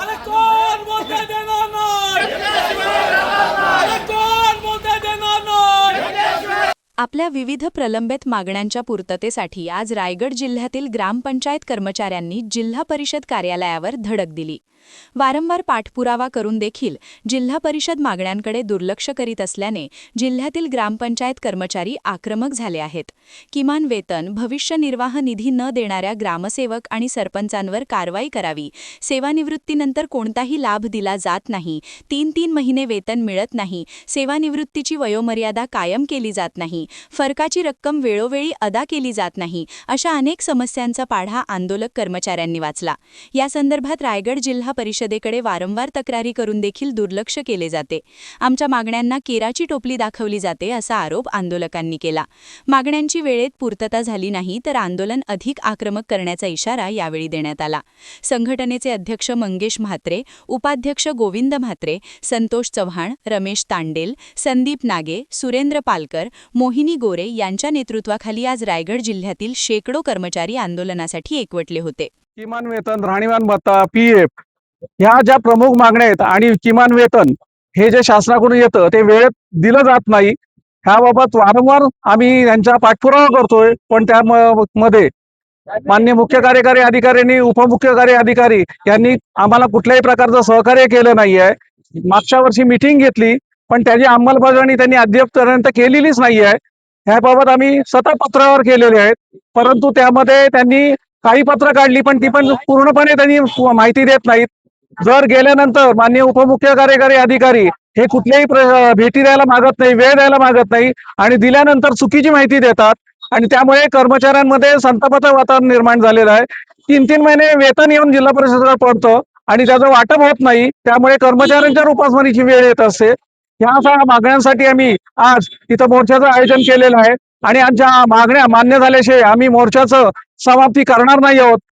আরে কোন বলতে দেবে? आपल्या विविध प्रलंबित मागण्यांच्या पूर्ततेसाठी आज रायगड जिल्ह्यातील ग्रामपंचायत कर्मचाऱ्यांनी जिल्हा परिषद कार्यालयावर धडक दिली. वारंवार पाठपुरावा करून देखील जिल्हा परिषद मागण्यांकडे दुर्लक्ष करीत असल्याने जिल्ह्यातील ग्रामपंचायत कर्मचारी आक्रमक झाले आहेत. किमान वेतन भविष्य निर्वाह निधी न देणाऱ्या ग्रामसेवक आणि सरपंचांवर कारवाई करावी. सेवानिवृत्तीनंतर कोणताही लाभ दिला जात नाही. तीन तीन महिने वेतन मिळत नाही. सेवानिवृत्तीची वयोमर्यादा कायम केली जात नाही. फरकाची रक्कम वेळोवेळी अदा केली जात नाही अशा अनेक समस्यांचा पाढा आंदोलक कर्मचाऱ्यांनी वाचला. या संदर्भात रायगड जिल्हा परिषदेकडे वारंवार तक्रारी करून देखील दुर्लक्ष केले जाते. आमच्या मागण्यांना केराची टोपली दाखवली जाते असा आरोप आंदोलकांनी केला. मागण्यांची वेळेत पूर्तता झाली नाही तर आंदोलन अधिक आक्रमक करण्याचा इशारा यावेळी देण्यात आला. संघटनेचे अध्यक्ष मंगेश म्हात्रे उपाध्यक्ष गोविंद म्हात्रे संतोष चव्हाण रमेश तांडेल संदीप नागे सुरेंद्र पालकर मोहिनी गोरे यांच्या नेतृत्वाखाली आज रायगड जिल्ह्यातील शेकडो कर्मचारी आंदोलनासाठी एकवटले होते. किमान वेतन राहणीमान भत्ता पी एफ ह्या ज्या प्रमुख मागण्या आहेत आणि किमान वेतन हे जे शासनाकडून येतं ते वेळेत दिलं जात नाही. ह्याबाबत वारंवार आम्ही यांचा पाठपुरावा करतोय पण त्यामध्ये मान्य मुख्य कार्यकारी अधिकाऱ्यांनी उपमुख्य कार्य अधिकारी यांनी आम्हाला कुठल्याही प्रकारचं सहकार्य केलं नाहीये. मागच्या वर्षी मिटिंग घेतली पण त्याची अंमलबजावणी त्यांनी अद्यापपर्यंत केलेलीच नाही आहे ह्याबाबत आम्ही सतत पत्रावर केलेले आहेत. परंतु त्यामध्ये त्यांनी काही पत्र काढली पण ती पण पूर्णपणे त्यांनी माहिती देत नाहीत. जर गेल्यानंतर मान्य उपमुख्य कार्यकारी अधिकारी हे कुठल्याही भेटी द्यायला मागत नाही वेळ द्यायला मागत नाही आणि दिल्यानंतर चुकीची माहिती देतात आणि त्यामुळे कर्मचाऱ्यांमध्ये संतापाचं वातावरण निर्माण झालेलं आहे. तीन तीन महिने वेतन येऊन जिल्हा परिषदेला पडतं आणि त्याचं वाटप होत नाही. त्यामुळे कर्मचाऱ्यांच्या उपासमारीची वेळ येत असते. ह्या सगळ्या मागण्यांसाठी आम्ही आज इथं मोर्चाचं आयोजन केलेलं आहे. आणि आज ज्या मागण्या मान्य झाल्याशिवाय आम्ही मोर्चाचं समाप्ती करणार नाही आहोत.